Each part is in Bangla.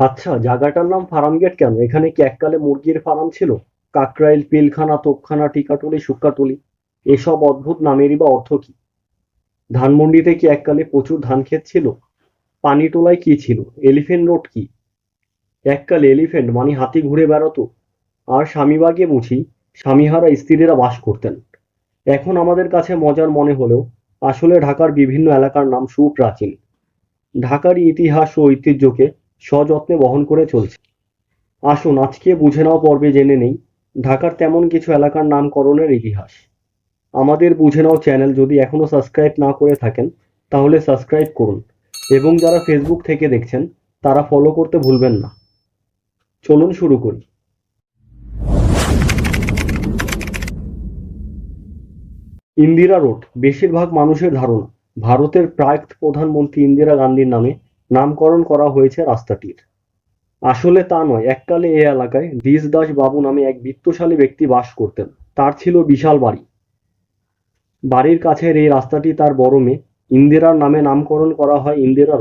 আচ্ছা জায়গাটার নাম ফার্মগেট কেন? এখানে কি এককালে মুরগির ফার্ম ছিল? কাকরাইল, পিলখানা, তোপখানা, টিকাটুলি সুক্কাটুলি এসব অদ্ভুত নামেরই বা অর্থ কি? ধানমন্ডিতে কি এককালে প্রচুর ধান ক্ষেত ছিল? পানিটোলায় কি ছিল? এলিফেন্ট রোড কি? এককালে এলিফেন্ট মানে হাতি ঘুরে বেড়াতো। আর স্বামীবাগে বুঝি, স্বামীহারা স্ত্রীরা বাস করতেন। এখন আমাদের কাছে মজার মনে হলেও, আসলে ঢাকার বিভিন্ন এলাকার নাম সুপ্রাচীন। ঢাকার ইতিহাস ও ঐতিহ্যকে সযত্নে বহন করে চলছে। আসুন, আজকে বুঝে নাও পর্বে জেনে নেই, ঢাকার তেমন কিছু এলাকার নামকরণের ইতিহাস। আমাদের বুঝে নাও চ্যানেল যদি এখনও সাবস্ক্রাইব না করে থাকেন, তাহলে সাবস্ক্রাইব করুন এবং যারা ফেসবুক থেকে দেখছেন, তারা ফলো করতে ভুলবেন না। চলুন শুরু করি। ইন্দিরা রোড, বেশিরভাগ মানুষের ধারণা, ভারতের প্রাক প্রধানমন্ত্রী ইন্দিরা গান্ধীর নামে নামকরণ করা হয়েছে রাস্তাটির। আসলে তা নয়, এককালে এ এলাকায় দ্বিজ দাস বাবু নামে এক বিত্তশালী ব্যক্তি বাস করতেন। তার ছিল বিশাল বাড়ি। বাড়ির কাছের এই রাস্তাটি তার বড় মেয়ে ইন্দিরার নামে নামকরণ করা হয় ইন্দিরা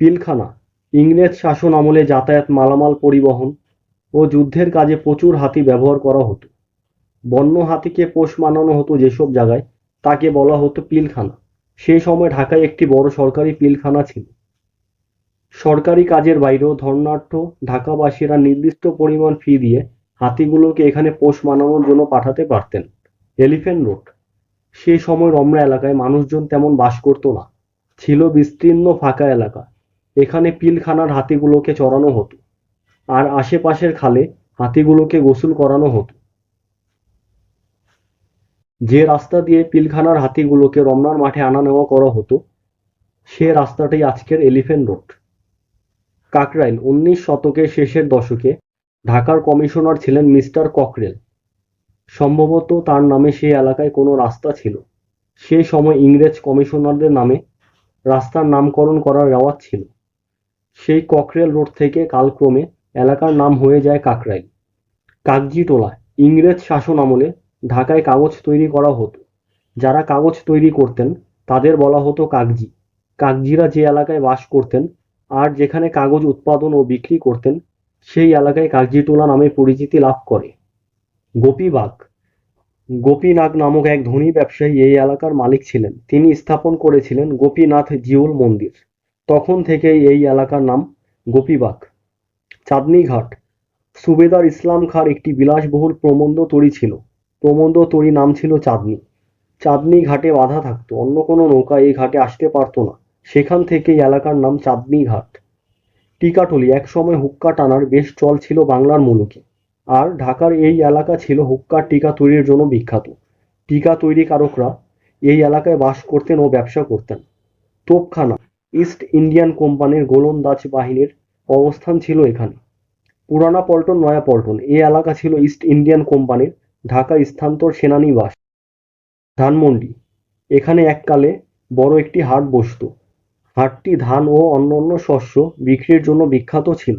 পিলখানা, ইংরেজ শাসন আমলে যাতায়াত মালামাল পরিবহন ও যুদ্ধের কাজে প্রচুর হাতি ব্যবহার করা হতো। বন্য হাতিকে পোষ মানানো হতো যেসব জায়গায় তাকে বলা হতো পিলখানা। সেই সময় ঢাকায় একটি বড় সরকারি পিলখানা ছিল। সরকারি কাজের বাইরেও ধর্নাঢ্য ঢাকাবাসীরা নির্দিষ্ট পরিমাণ ফি দিয়ে হাতিগুলোকে এখানে পোষ মানানোর জন্য পাঠাতে পারতেন। Elephant Road. সেই সময় রমনা এলাকায় মানুষজন তেমন বাস করতো না। ছিল বিস্তীর্ণ ফাঁকা এলাকা। এখানে পিলখানার হাতিগুলোকে চড়ানো হতো। আর আশেপাশের খালে হাতিগুলোকে গোসল করানো হতো। যে রাস্তা দিয়ে পিলখানার হাতিগুলোকে রমনার মাঠে আনা নেওয়া করা হতো, সে রাস্তাটাই আজকের এলিফেন্ট রোড। কাকরাইল উনিশ শতকের শেষের দশকে ঢাকার কমিশনার ছিলেন মিস্টার ককরেল। সম্ভবত তার নামে সেই এলাকায় কোনো রাস্তা ছিল। সেই সময় ইংরেজ কমিশনারদের নামে রাস্তার নামকরণ করার রেওয়াজ ছিল। সেই ককরেল রোড থেকে কালক্রমে এলাকার নাম হয়ে যায় কাকরাইল। কাগজিটোলা ইংরেজ শাসন আমলে ঢাকায় কাগজ তৈরি করা হতো। যারা কাগজ তৈরি করতেন, তাদের বলা হতো কাগজি কাগজিরা যে এলাকায় বাস করতেন আর যেখানে কাগজ উৎপাদন ও বিক্রি করতেন, সেই এলাকায় কাগজিটোলা নামে পরিচিতি লাভ করে। গোপীবাগ গোপীনাগ নামক এক ধনী ব্যবসায়ী এই এলাকার মালিক ছিলেন। তিনি স্থাপন করেছিলেন গোপীনাথ জিউল মন্দির। তখন থেকেই এই এলাকার নাম গোপীবাগ চাঁদনী ঘাট সুবেদার ইসলাম খাঁর একটি বিলাসবহুল প্রবন্ধ তৈরি ছিল। প্রবন্ধ তরী নাম ছিল চাঁদনী। চাঁদনী ঘাটে বাধা থাকতো, অন্য কোনো নৌকা এই ঘাটে আসতে পারতো না। সেখান থেকেই এলাকার নাম চাঁদনী ঘাট। টিকাটলি একসময় হুক্কা টানার বেশ চল ছিল বাংলার মুলুকে। আর ঢাকার এই এলাকা ছিল হুক্কার টিকা তৈরির জন্য বিখ্যাত। টিকা তৈরিকারকরা এই এলাকায় বাস করতেন ও ব্যবসা করতেন। তোপখানা, ইস্ট ইন্ডিয়ান কোম্পানির গোলন্দাজ বাহিনীর অবস্থান ছিল এখানে। পুরানা পল্টন, নয়া পল্টন, এই এলাকা ছিল ইস্ট ইন্ডিয়ান কোম্পানির ঢাকা স্থানান্তর সেনানিবাস, ধানমন্ডি। এখানে এককালে বড় একটি হাট বসতো। হাটটি ধান ও অন্যান্য শস্য বিক্রির জন্য বিখ্যাত ছিল।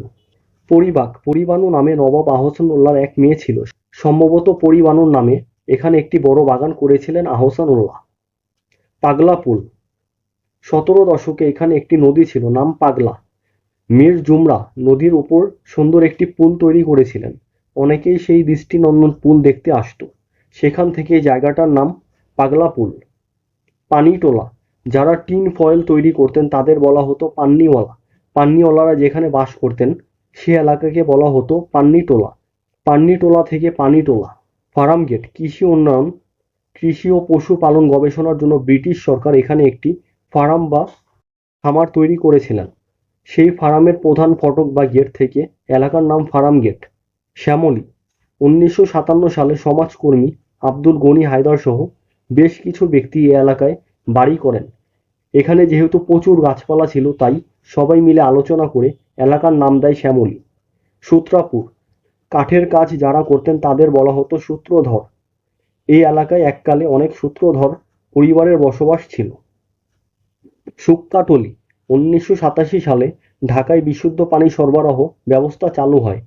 পরিবাক পরিবাণু নামে নবাব আহসান আহসানুল্লাহর এক মেয়ে ছিল। সম্ভবত পরিবাণুর নামে এখানে একটি বড় বাগান করেছিলেন আহসানুল্লাহ পাগলা পুল। সতেরো দশকে এখানে একটি নদী ছিল, নাম পাগলা। মীর জুমরা নদীর উপর সুন্দর একটি পুল তৈরি করেছিলেন। অনেকেই সেই দৃষ্টিনন্দন পুল দেখতে আসতো। সেখান থেকে জায়গাটার নাম পাগলা পুল পানিটোলা, যারা টিন ফয়েল তৈরি করতেন তাদের বলা হতো পান্নিওয়ালা। পান্নিওয়ালারা যেখানে বাস করতেন, সে এলাকাকে বলা হতো পান্নিটোলা। পান্নিটোলা থেকে পানিটোলা ফার্ম গেট কৃষি উন্নয়ন, কৃষি ও পশুপালন গবেষণার জন্য ব্রিটিশ সরকার এখানে একটি ফার্ম বা খামার তৈরি করেছিলেন। সেই ফার্মের প্রধান ফটক বা গেট থেকে এলাকার নাম ফার্ম গেট শ্যামলী, উনিশশো সাতান্ন সালে সমাজকর্মী আব্দুল গনি হায়দার সহ বেশ কিছু ব্যক্তি এ এলাকায় বাড়ি করেন। এখানে যেহেতু প্রচুর গাছপালা ছিল, তাই সবাই মিলে আলোচনা করে এলাকার নাম দেয় শ্যামলী। সূত্রাপুর, কাঠের কাজ যারা করতেন তাদের বলা হতো সূত্রধর। এই এলাকায় এককালে অনেক সূত্রধর পরিবারের বসবাস ছিল। সুক্কাটলি উনিশশো সাতাশি সালে ঢাকায় বিশুদ্ধ পানি সরবরাহ ব্যবস্থা চালু হয়।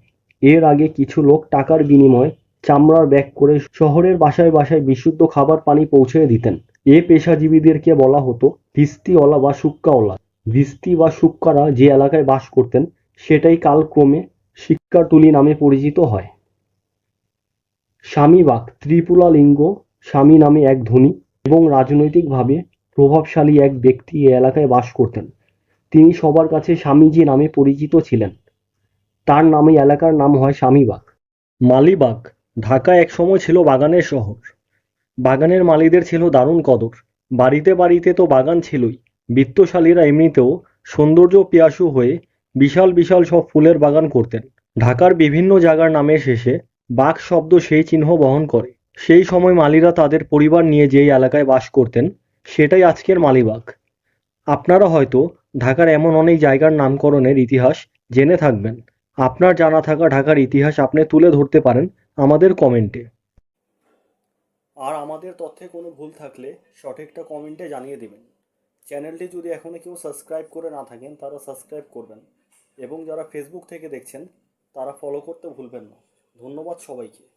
এর আগে কিছু লোক টাকার বিনিময়ে চামড়ার ব্যাগ করে শহরের বাসায় বাসায় বিশুদ্ধ খাবার পানি পৌঁছে দিতেন। এ পেশাজীবীদেরকে বলা হতো ভিস্তিওয়ালা বা সুক্কাওয়ালা। ভিস্তি বা সুক্কারা যে এলাকায় বাস করতেন, সেটাই কালক্রমে শিক্ষাটুলি নামে পরিচিত হয়। স্বামীবাগ, ত্রিপুরা লিঙ্গ, স্বামী নামে এক ধনী এবং রাজনৈতিকভাবে প্রভাবশালী এক ব্যক্তি এই এলাকায় বাস করতেন। তিনি সবার কাছে স্বামীজি নামে পরিচিত ছিলেন। তার নামে এলাকার নাম হয় স্বামীবাগ। মালিবাগ ঢাকা একসময় ছিল বাগানের শহর। বাগানের মালিদের ছিল দারুণ কদর। বাড়িতে বাড়িতে তো বাগান ছিলই। বিত্তশালীরা এমনিতেও সৌন্দর্য পিয়াসু হয়ে বিশাল বিশাল সব ফুলের বাগান করতেন। ঢাকার বিভিন্ন জায়গার নামের শেষে বাঘ শব্দ সেই চিহ্ন বহন করে। সেই সময় মালিরা তাদের পরিবার নিয়ে যেই এলাকায় বাস করতেন, সেটাই আজকের মালিবাগ। আপনারা হয়তো ঢাকার এমন অনেক জায়গার নামকরণের ইতিহাস জেনে থাকবেন। আপনার জানা থাকা ঢাকার ইতিহাস আপনি তুলে ধরতে পারেন আমাদের কমেন্টে। আর আমাদের তথ্যে কোনো ভুল থাকলে সঠিকটা কমেন্টে জানিয়ে দেবেন। চ্যানেলটি যদি এখনও কেউ সাবস্ক্রাইব করে না থাকেন, তারা সাবস্ক্রাইব করবেন। এবং যারা ফেসবুক থেকে দেখছেন, তারা ফলো করতে ভুলবেন না। ধন্যবাদ সবাইকে।